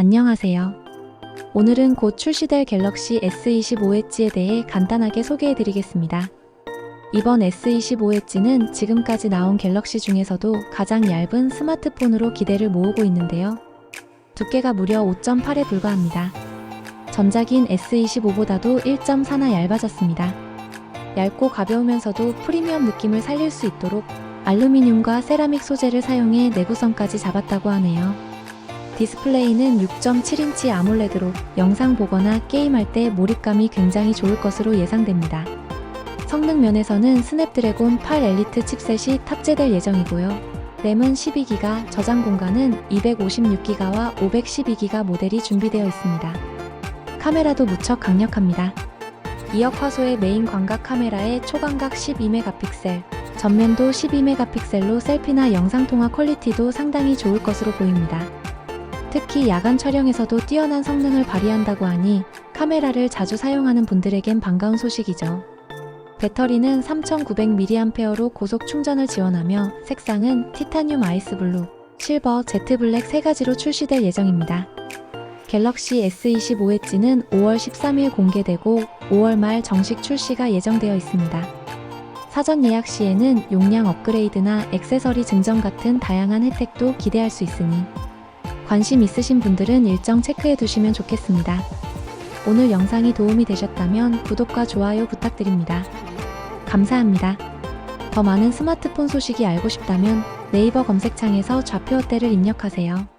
안녕하세요. 오늘은 곧 출시될 갤럭시 S25 엣지에 대해 간단하게 소개해 드리겠습니다. 이번 S25 엣지는 지금까지 나온 갤럭시 중에서도 가장 얇은 스마트폰으로 기대를 모으고 있는데요. 두께가 무려 5.8에 불과합니다. 전작인 S25보다도 1.4나 얇아졌습니다. 얇고 가벼우면서도 프리미엄 느낌을 살릴 수 있도록 알루미늄과 세라믹 소재를 사용해 내구성까지 잡았다고 하네요. 디스플레이는 6.7인치 아몰레드로 영상 보거나 게임할 때 몰입감이 굉장히 좋을 것으로 예상됩니다. 성능 면에서는 스냅드래곤 8 엘리트 칩셋이 탑재될 예정이고요. 램은 12기가, 저장 공간은 256기가와 512기가 모델이 준비되어 있습니다. 카메라도 무척 강력합니다. 2억 화소의 메인 광각 카메라에 초광각 12메가픽셀, 전면도 12메가픽셀로 셀피나 영상통화 퀄리티도 상당히 좋을 것으로 보입니다. 특히 야간 촬영에서도 뛰어난 성능을 발휘한다고 하니 카메라를 자주 사용하는 분들에겐 반가운 소식이죠. 배터리는 3900mAh로 고속 충전을 지원하며 색상은 티타늄 아이스 블루, 실버, 제트 블랙 세 가지로 출시될 예정입니다. 갤럭시 S25 엣지는 5월 13일 공개되고 5월 말 정식 출시가 예정되어 있습니다. 사전 예약 시에는 용량 업그레이드나 액세서리 증정 같은 다양한 혜택도 기대할 수 있으니 관심 있으신 분들은 일정 체크해 두시면 좋겠습니다. 오늘 영상이 도움이 되셨다면 구독과 좋아요 부탁드립니다. 감사합니다. 더 많은 스마트폰 소식이 알고 싶다면 네이버 검색창에서 좌표 어때를 입력하세요.